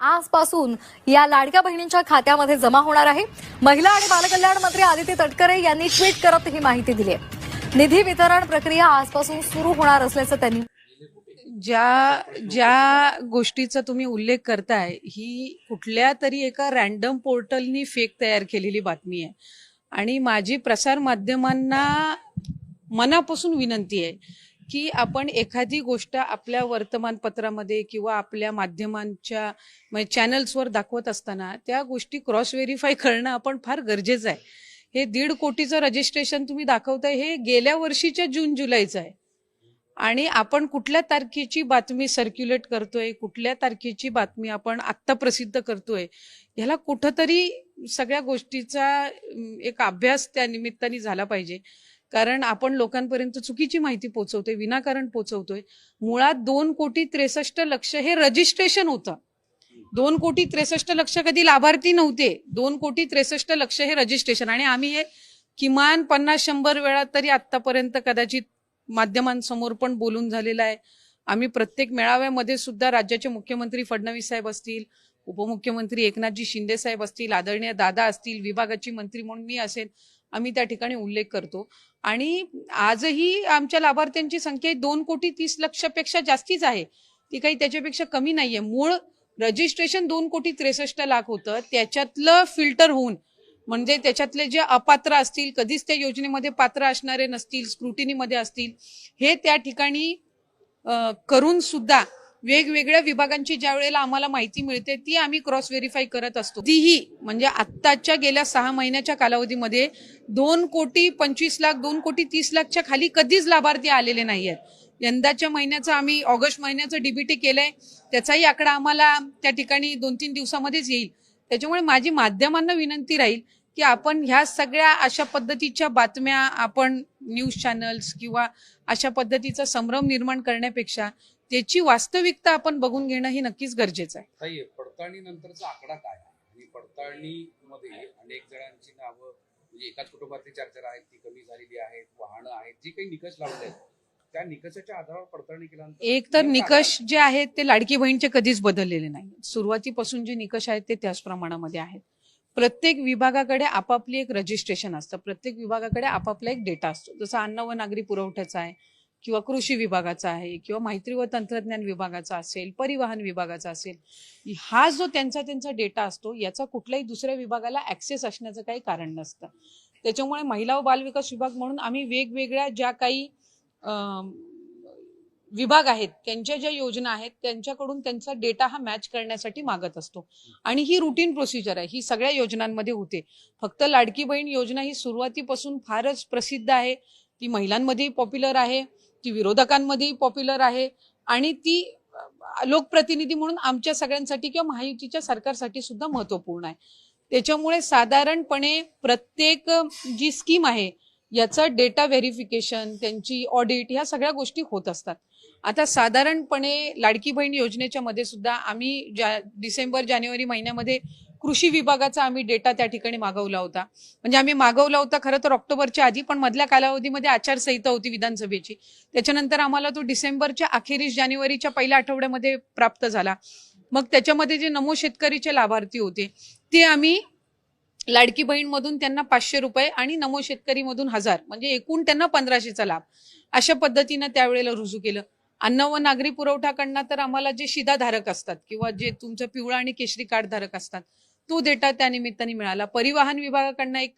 आजपासून या लाडक्या बहिणींच्या खात्यामध्ये जमा होणार आहे. महिला आणि बालकल्याण मंत्री आदिती तटकरे यांनी ट्विट करत ही माहिती दिली आहे. निधी वितरण प्रक्रिया आजपासून सुरू होणार असल्याचं त्यांनी ज्या ज्या गोष्टीचा तुम्ही उल्लेख करताय ही कुठल्या तरी एका रॅन्डम पोर्टलनी फेक तयार केलेली बातमी आहे. आणि माझी प्रसार माध्यमांना मनापासून विनंती आहे की आपण एखादी गोष्ट आपल्या वर्तमानपत्रामध्ये किंवा आपल्या माध्यमांच्या म्हणजे चॅनल्सवर दाखवत असताना त्या गोष्टी क्रॉस व्हेरीफाय करणं आपण फार गरजेचं आहे. हे दीड कोटीचं रजिस्ट्रेशन तुम्ही दाखवताय हे गेल्या वर्षीच्या जून जुलैचं आहे. आणि आपण कुठल्या तारखेची बातमी सर्क्युलेट करतोय कुठल्या तारखेची बातमी आपण आत्ता प्रसिद्ध करतोय ह्याला कुठंतरी सगळ्या गोष्टीचा एक अभ्यास त्या निमित्ताने झाला पाहिजे. कारण आपण लोकांपर्यंत चुकीची माहिती पोहोचवतोय विनाकारण पोहोचवतोय मुळात दोन कोटी त्रेसष्ट लक्ष हे रजिस्ट्रेशन होतं. दोन कोटी त्रेसष्ट लक्ष कधी लाभार्थी नव्हते. दोन कोटी त्रेसष्ट लक्ष हे रजिस्ट्रेशन आणि आम्ही हे किमान पन्नास शंभर वेळा तरी आतापर्यंत कदाचित माध्यमांसमोर पण बोलून झालेलं आहे. आम्ही प्रत्येक मेळाव्यामध्ये सुद्धा राज्याचे मुख्यमंत्री फडणवीस साहेब असतील उपमुख्यमंत्री एकनाथजी शिंदे साहेब असतील आदरणीय दादा असतील विभागाची मंत्री म्हणून मी असेल आम्ही त्या ठिकाणी उल्लेख करतो. आणि आजही आमच्या लाभार्थ्यांची संख्या दोन कोटी तीस लक्षपेक्षा जास्तीच आहे. ती काही त्याच्यापेक्षा कमी नाहीये. मूळ रजिस्ट्रेशन दोन कोटी त्रेसष्ट लाख होतं. त्याच्यातलं फिल्टर होऊन म्हणजे त्याच्यातले जे अपात्र असतील कधीच त्या योजनेमध्ये पात्र असणारे नसतील स्क्रुटिनीमध्ये असतील हे त्या ठिकाणी करून सुद्धा वेगवेगळ्या विभागांची ज्या वेळेला आम्हाला माहिती मिळते ती आम्ही क्रॉस व्हेरीफाय करत असतो. तीही म्हणजे आत्ताच्या गेल्या सहा महिन्याच्या कालावधीमध्ये दोन कोटी पंचवीस लाख दोन कोटी तीस लाखच्या खाली कधीच लाभार्थी आलेले नाही आहेत यंदाच्या महिन्याचं आम्ही ऑगस्ट महिन्याचं डीबीटी केलंय त्याचाही आकडा आम्हाला त्या ठिकाणी दोन तीन दिवसामध्येच येईल. त्याच्यामुळे माझी माध्यमांना विनंती राहील की आपण ह्या सगळ्या अशा पद्धतीच्या बातम्या आपण न्यूज चॅनल्स किंवा अशा पद्धतीचा संभ्रम निर्माण करण्यापेक्षा त्याची वास्तविकता आपण बघून घेणं ही नक्कीच गरजेचं आहे. पडताळणी नंतरचा आकडा काय आणि पडताळणीमध्ये अनेक जणांची नावं म्हणजे एकाच कुटुंबातली चार चार आहेत ती कमी झालेली आहेत वाहनं आहेत जी काही निकष लावले आहेत त्या निकषाच्या आधारावर पडताळणी केल्यानंतर एक तर निकष जे आहेत ते लाडकी बहीणचे कधीच बदललेले नाही सुरुवातीपासून जे निकष आहेत ते त्याच प्रमाणामध्ये आहेत. प्रत्येक विभागाकडे आपापली एक रजिस्ट्रेशन असतं. प्रत्येक विभागाकडे आपापला एक डेटा असतो. जसं अन्न व नागरी पुरवठ्याचा आहे किंवा कृषी विभागाचा आहे किंवा माहिती व तंत्रज्ञान विभागाचा असेल परिवहन विभागाचा असेल हा जो त्यांचा त्यांचा डेटा असतो याचा कुठल्याही दुसऱ्या विभागाला ऍक्सेस असण्याचं काही कारण नसतं. त्याच्यामुळे महिला व बालविकास विभाग म्हणून आम्ही वेगवेगळ्या ज्या काही विभाग आहेत त्यांच्या ज्या योजना आहेत त्यांच्याकडून त्यांचा डेटा हा मॅच करण्यासाठी मागत असतो. आणि ही रुटीन प्रोसिजर आहे ही सगळ्या योजनांमध्ये होते. फक्त लाडकी बहीण योजना ही सुरुवातीपासून फारच प्रसिद्ध आहे. ती महिलांमध्येही पॉप्युलर आहे ती विरोधकांमध्येही पॉप्युलर आहे आणि ती लोकप्रतिनिधी म्हणून आमच्या सगळ्यांसाठी किंवा महायुतीच्या सरकारसाठी सुद्धा महत्त्वपूर्ण आहे. त्याच्यामुळे साधारणपणे प्रत्येक जी स्कीम आहे याचं डेटा व्हेरिफिकेशन त्यांची ऑडिट ह्या सगळ्या गोष्टी होत असतात. आता साधारणपणे लाडकी बहीण योजनेच्या मध्ये सुद्धा आम्ही जा डिसेंबर जानेवारी महिन्यामध्ये कृषी विभागाचा आम्ही डेटा त्या ठिकाणी मागवला होता. म्हणजे आम्ही मागवला होता खरं तर ऑक्टोबरच्या आधी पण मधल्या कालावधीमध्ये आचारसंहिता होती विधानसभेची. त्याच्यानंतर आम्हाला तो डिसेंबरच्या अखेरीस जानेवारीच्या पहिल्या आठवड्यामध्ये प्राप्त झाला. मग त्याच्यामध्ये जे नमो शेतकरीचे लाभार्थी होते ते आम्ही लाडकी बहीण मधून त्यांना पाचशे रुपये आणि नमो शेतकरी मधून हजार म्हणजे एकूण त्यांना पंधराशेचा लाभ अशा पद्धतीनं त्यावेळेला रुजू केलं. अन्न व नागरी पुरवठाकडनं तर आम्हाला जे शिधाधारक असतात किंवा जे तुमचं पिवळा आणि केशरी कार्ड धारक असतात तो डेटा त्या निमित्ताने मिळाला. परिवहन विभागाकडनं एक